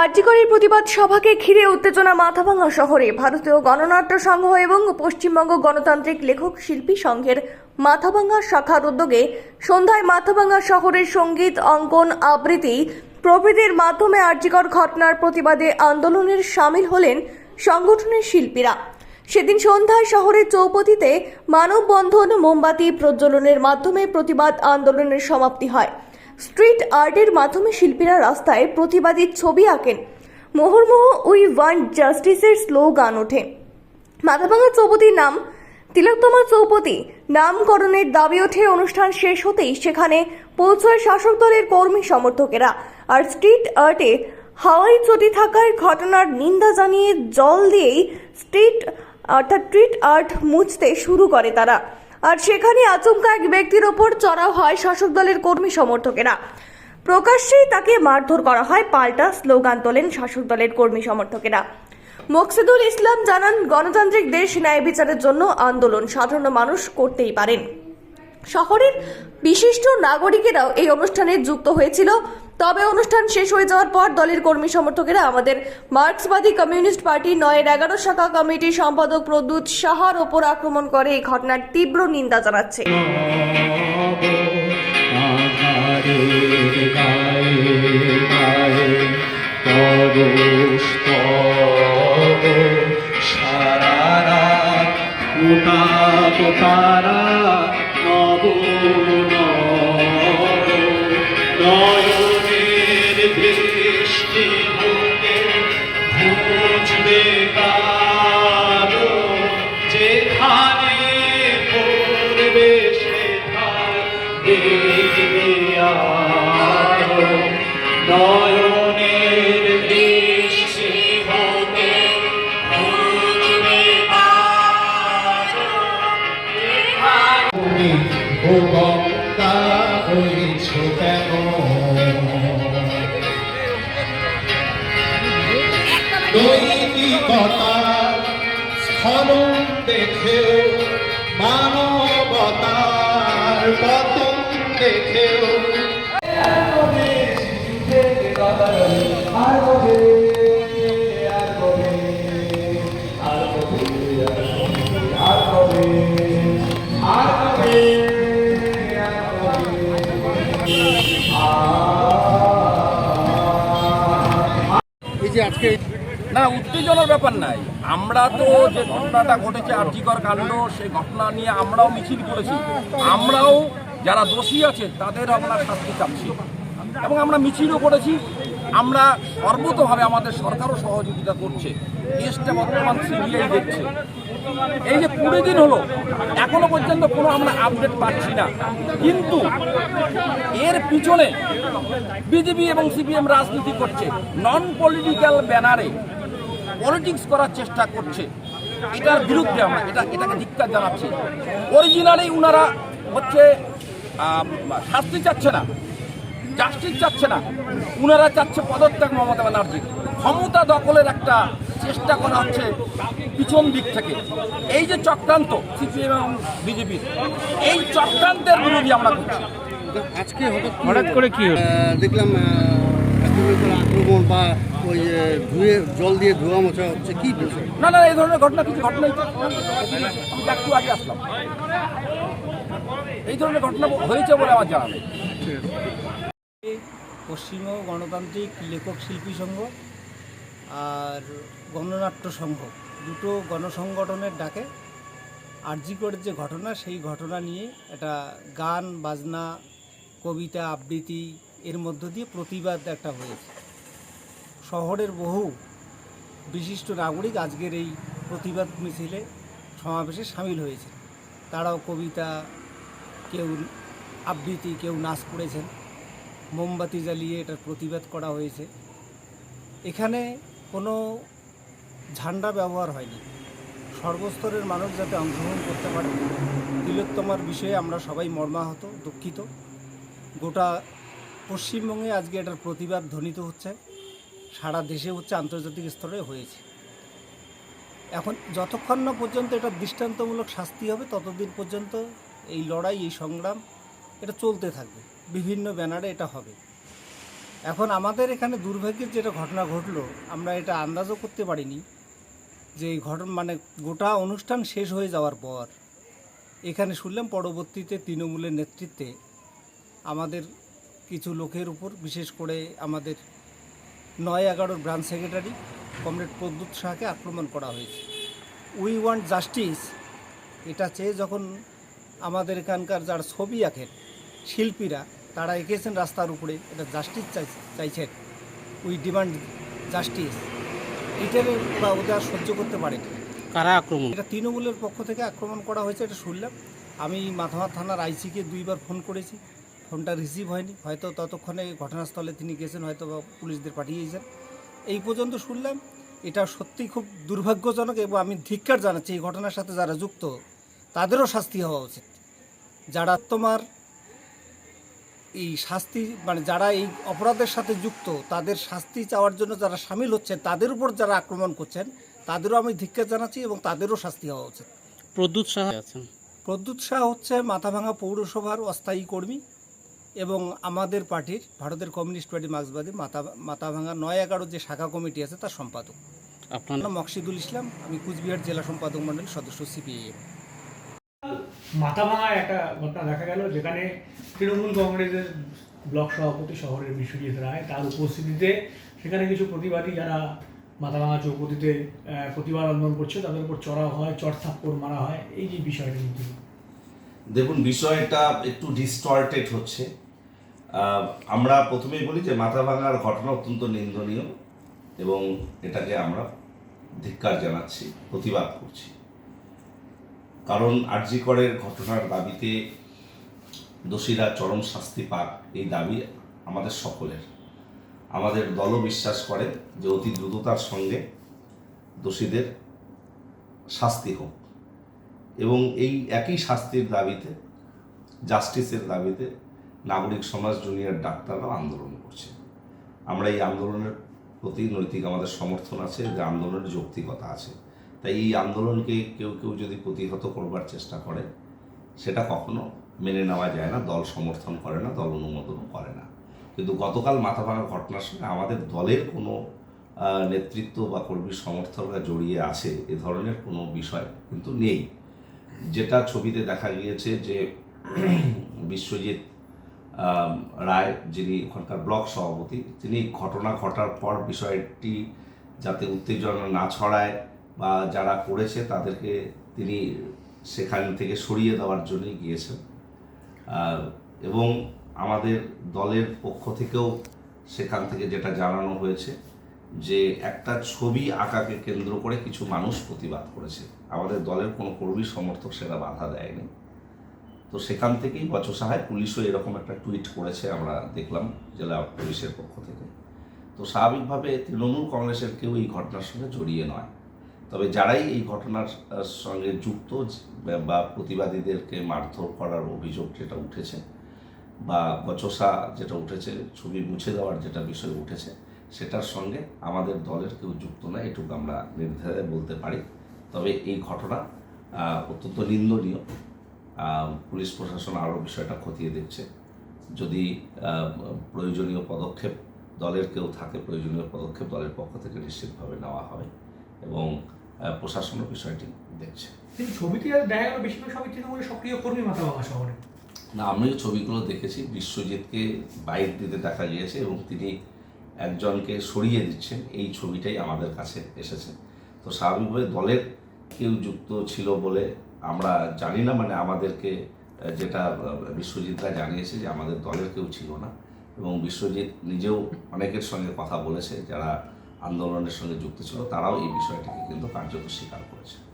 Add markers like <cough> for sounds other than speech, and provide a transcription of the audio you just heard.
আর্যিকরের প্রতিবাদ সভাকে ঘিরে উত্তেজনা মাথাভাঙা শহরে। ভারতীয় গণনাট্য সংঘ এবং পশ্চিমবঙ্গ গণতান্ত্রিক লেখক শিল্পী সংঘের মাথাভাঙা শাখার উদ্যোগে সন্ধ্যায় মাথাভাঙা শহরের সংগীত, অঙ্কন, আবৃত্তি প্রভৃতির মাধ্যমে আর্যিকর ঘটনার প্রতিবাদে আন্দোলনের সামিল হলেন সংগঠনের শিল্পীরা। সেদিন সন্ধ্যায় শহরের চৌপতিতে মানববন্ধন, মোমবাতি প্রজ্বলনের মাধ্যমে প্রতিবাদ আন্দোলনের সমাপ্তি হয়। স্ট্রিট আর্টের মাধ্যমে শিল্পীরা রাস্তায় প্রতিবাদী ছবি আঁকেন। মোহরমোহ উই ওয়ান্ট জাস্টিসের স্লোগান ওঠে। মাথাভাঙা চৌপতির নাম, তিলোত্তমা চৌপতি নামকরণের দাবি ওঠে অনুষ্ঠান শেষ হতেই সেখানে পৌঁছয় শাসক দলের কর্মী সমর্থকেরা। আর স্ট্রিট আর্টে হাওয়াই চটি থাকার ঘটনার নিন্দা জানিয়ে জল দিয়েই স্ট্রিট, অর্থাৎ স্ট্রিট আর্ট মুছতে শুরু করে তারা। আর সেখানে আচমকা এক ব্যক্তির ওপর চড়াও হয় শাসক দলের কর্মী সমর্থকেরা। প্রকাশ্যেই তাকে মারধর করা হয় পাল্টা স্লোগান তোলেন শাসক দলের কর্মী সমর্থকেরা। মকসিদুল ইসলাম জানান, গণতান্ত্রিক দেশ ন্যায় বিচারের জন্য আন্দোলন সাধারণ মানুষ করতেই পারেন। শহরের বিশিষ্ট নাগরিকেরাও এই অনুষ্ঠানে যুক্ত হয়েছিল। তবে অনুষ্ঠান শেষ হয়ে যাওয়ার পর দলের কর্মী সমর্থকেরা আমাদের মার্ক্সবাদী কমিউনিস্ট পার্টি নয়ের এগারো শাখা কমিটির সম্পাদক প্রদ্যুৎ সাহার ওপর আক্রমণ করে এই ঘটনার তীব্র নিন্দা জানাচ্ছে। বুঝবে কারও স্খলন দেখেও মানবতার পতন দেখেও আর কবে আর আজকে না উত্তেজনার ব্যাপার নাই। আমরা তো যে ঘটনাটা ঘটেছে আর্যিকর কাণ্ড, সেই ঘটনা নিয়ে আমরাও মিছিল করেছি। আমরাও যারা দোষী আছে, তাদের আমরা শাস্তি চাচ্ছি। এবং আমরা মিছিলও করেছি। আমরা সর্বতভাবে আমাদের সরকারও সহযোগিতা করছে। কেসটা বর্তমান সিবিআই দেখছে। এই যে কুড়ি দিন হলো, এখনও পর্যন্ত কোনো আমরা আপডেট পাচ্ছি না। কিন্তু এর পিছনে বিজেপি এবং সিপিএম রাজনীতি করছে। নন পলিটিক্যাল ব্যানারে পলিটিক্স করার চেষ্টা করছে। এটার বিরুদ্ধে আমরা এটা এটাকে ধিক্কার জানাচ্ছি। অরিজিনালি উনারা হচ্ছে শাস্তি চাচ্ছে না জাস্টিস চাচ্ছে না। উনারা চাচ্ছে পদত্যাগ মমতা ব্যানার্জি। ক্ষমতা দখলের একটা চেষ্টা করা হচ্ছে পিছন দিক থেকে। এই যে চক্রান্ত সিপিএম এবং বিজেপির এই চক্রান্তের বিরোধী আমরা করছি। আজকে হঠাৎ করে কি দেখলাম করে আক্রমণ বা ওই ধুয়ে জল দিয়ে ধোয়া মোছা হচ্ছে কি বিষয় না না এই ধরনের ঘটনা কিছু ঘটনাই একটু আগে আসলাম। এই ধরনের ঘটনা হয়েছে বলে আমার জানা নেই। পশ্চিমবঙ্গ গণতান্ত্রিক লেখক শিল্পী সংঘ আর গণনাট্য সংঘ দুটো গণসংগঠনের ডাকে। আরজিকরের যে ঘটনা সেই ঘটনা নিয়ে একটা গান বাজনা কবিতা আবৃত্তি এর মধ্য দিয়ে প্রতিবাদ একটা হয়েছে। শহরের বহু বিশিষ্ট নাগরিক আজকের এই প্রতিবাদ মিছিলে সমাবেশে সামিল হয়েছে তারাও কবিতা, কেউ আবৃত্তি, কেউ নাচ করেছেন। মোমবাতি জ্বালিয়ে এটার প্রতিবাদ করা হয়েছে। এখানে কোনো ঝান্ডা ব্যবহার হয়নি। সর্বস্তরের মানুষ যাতে অংশগ্রহণ করতে পারে। তিলোত্তমার বিষয়ে আমরা সবাই মর্মাহত, দুঃখিত। গোটা পশ্চিমবঙ্গে আজকে এটার প্রতিবাদ ধ্বনিত হচ্ছে। সারা দেশে হচ্ছে আন্তর্জাতিক স্তরে হয়েছে। এখন যতক্ষণ না পর্যন্ত এটা দৃষ্টান্তমূলক শাস্তি হবে, ততদিন পর্যন্ত এই লড়াই, এই সংগ্রাম এটা চলতে থাকবে। বিভিন্ন ব্যানারে এটা হবে। এখন আমাদের এখানে দুর্ভাগ্যের যেটা ঘটনা ঘটলো, আমরা এটা আন্দাজও করতে পারিনি যে এই ঘটনা মানে গোটা অনুষ্ঠান শেষ হয়ে যাওয়ার পর, এখানে শুনলাম পরবর্তীতে তৃণমূলের নেতৃত্বে আমাদের কিছু লোকের উপর বিশেষ করে আমাদের নয় এগারোর ব্রাঞ্চ সেক্রেটারি কমরেড প্রদ্যুৎ শাহকে আক্রমণ করা হয়েছে। উই ওয়ান্ট জাস্টিস এটা চেয়ে যখন আমাদের এখানকার যারা ছবি আঁকেন শিল্পীরা তারা এঁকেছেন রাস্তার উপরে এটা জাস্টিস চাইছেন। উই ডিমান্ড জাস্টিস এটার বা ওরা সহ্য করতে পারে কারা আক্রমণ? এটা তৃণমূলের পক্ষ থেকে আক্রমণ করা হয়েছে এটা শুনলাম। আমি মাথামা থানার আইসিকে দুইবার ফোন করেছি। ফোনটা রিসিভ হয়নি। হয়তো ততক্ষণে ঘটনাস্থলে তিনি গেছেন হয়তো বা পুলিশদের পাঠিয়েছেন। এই পর্যন্ত শুনলাম এটা সত্যি খুব দুর্ভাগ্যজনক এবং আমি ধিক্কার জানাচ্ছি এই ঘটনার সাথে যারা যুক্ত তাদেরও শাস্তি হওয়া উচিত। যারা তোমার এই শাস্তি মানে যারা এই অপরাধের সাথে যুক্ত তাদের শাস্তি চাওয়ার জন্য যারা সামিল হচ্ছেন তাদের উপর যারা আক্রমণ করছেন তাদেরও আমি ধিক্কার জানাচ্ছি এবং তাদেরও শাস্তি হওয়া উচিত। প্রদ্যুৎ সাহা আছেন। প্রদ্যুৎ শাহ হচ্ছে মাথাভাঙা পৌরসভার অস্থায়ী কর্মী। এবং আমাদের পার্টির ভারতের কমিউনিস্ট পার্টি মার্ক্সবাদী মাথা মাথাভাঙা নয় এগারো যে শাখা কমিটি আছে তার সম্পাদক। আপনার নাম মকসিদুল ইসলাম আমি কুচবিহার জেলা সম্পাদক মণ্ডলীর সদস্য সিপিআইএম মাথাভাঙায় একটা ঘটনা দেখা গেল যেখানে তৃণমূল কংগ্রেসের ব্লক সভাপতি শহরের বিশ্বজিৎ রায় তার উপস্থিতিতে সেখানে কিছু প্রতিবাদী যারা মাথাভাঙা চৌপতিতে প্রতিবাদ আন্দোলন করছে তাদের উপর চড়া হয় চড় থাপ্পড় মারা হয় এই যে বিষয়টা কিন্তু দেখুন বিষয়টা একটু ডিস্টর্টেড হচ্ছে। আমরা প্রথমেই বলি যে মাথা ভাঙার ঘটনা অত্যন্ত নিন্দনীয় এবং এটাকে আমরা ধিক্কার জানাচ্ছি, প্রতিবাদ করছি। কারণ আরজিকরের ঘটনার দাবিতে দোষীরা চরম শাস্তি পাক, এই দাবি আমাদের সকলের। আমাদের দলও বিশ্বাস করে যে অতি দ্রুততার সঙ্গে দোষীদের শাস্তি হোক। এবং এই একই শাস্তির দাবিতে, জাস্টিসের দাবিতে নাগরিক সমাজ জুনিয়র ডাক্তাররাও আন্দোলন করছে। আমরা এই আন্দোলনের প্রতি নৈতিক আমাদের সমর্থন আছে যে আন্দোলনের যৌক্তিকতা আছে। তাই এই আন্দোলনকে কেউ কেউ যদি প্রতিহত করবার চেষ্টা করে, সেটা কখনো মেনে নেওয়া যায় না, দল সমর্থন করে না, দল অনুমোদন করে না। কিন্তু গতকাল মাথা ভাঙার ঘটনার সঙ্গে আমাদের দলের কোনো নেতৃত্ব বা কর্মী সমর্থকরা জড়িয়ে আছে, এ ধরনের কোনো বিষয় কিন্তু নেই। যেটা ছবিতে দেখা গিয়েছে যে, <clears throat> বিশ্বজিৎ রায়, যিনি ওখানকার ব্লক সভাপতি, তিনি ঘটনা ঘটার পর বিষয়টি যাতে উত্তেজনা না ছড়ায় বা যারা করেছে তাদেরকে তিনি সেখান থেকে সরিয়ে দেওয়ার জন্যই গিয়েছেন। এবং আমাদের দলের পক্ষ থেকেও সেখান থেকে যেটা জানানো হয়েছে যে একটা ছবি আঁকাকে কেন্দ্র করে কিছু মানুষ প্রতিবাদ করেছে। আমাদের দলের কোনো কর্মী সমর্থক সেটা বাধা দেয়নি। তো সেখান থেকেই বচসাহায় পুলিশও এরকম একটা টুইট করেছে, আমরা দেখলাম জেলা পুলিশের পক্ষ থেকে। তো স্বাভাবিকভাবে তৃণমূল কংগ্রেসের কেউ এই ঘটনার সঙ্গে জড়িয়ে নয়। তবে যারাই এই ঘটনার সঙ্গে যুক্ত, বা প্রতিবাদীদেরকে মারধর করার অভিযোগ যেটা উঠেছে, বা বচসা যেটা উঠেছে, ছবি মুছে দেওয়ার যেটা বিষয় উঠেছে, সেটার সঙ্গে আমাদের দলের কেউ যুক্ত নয়, এটুকু আমরা নির্ধারে বলতে পারি। তবে এই ঘটনা অত্যন্ত নিন্দনীয়। পুলিশ প্রশাসন আরও বিষয়টা খতিয়ে দেখছে। যদি প্রয়োজনীয় পদক্ষেপ দলের কেউ থাকে প্রয়োজনীয় পদক্ষেপ দলের পক্ষ থেকে নিশ্চিতভাবে নেওয়া হবে এবং প্রশাসনও বিষয়টি দেখছে। কিন্তু ছবিতে দেখা গেল বেশিরভাগ সবাই তৃণমূলের সক্রিয় কর্মী মাথাভাঙা শহরে। না আমিও ছবিগুলো দেখেছি। বিশ্বজিৎকে বাইক দিতে দেখা গিয়েছে এবং তিনি একজনকে সরিয়ে দিচ্ছেন। এই ছবিটাই আমাদের কাছে এসেছে। তো স্বাভাবিকভাবে দলের কেউ যুক্ত ছিল বলে আমরা জানি না মানে আমাদেরকে যেটা বিশ্বজিৎরা জানিয়েছে যে আমাদের দলের কেউ ছিল না। এবং বিশ্বজিৎ নিজেও অনেকের সঙ্গে কথা বলেছে, যারা আন্দোলনের সঙ্গে যুক্ত ছিল, তারাও এই বিষয়টিকে কিন্তু কার্যত স্বীকার করেছে।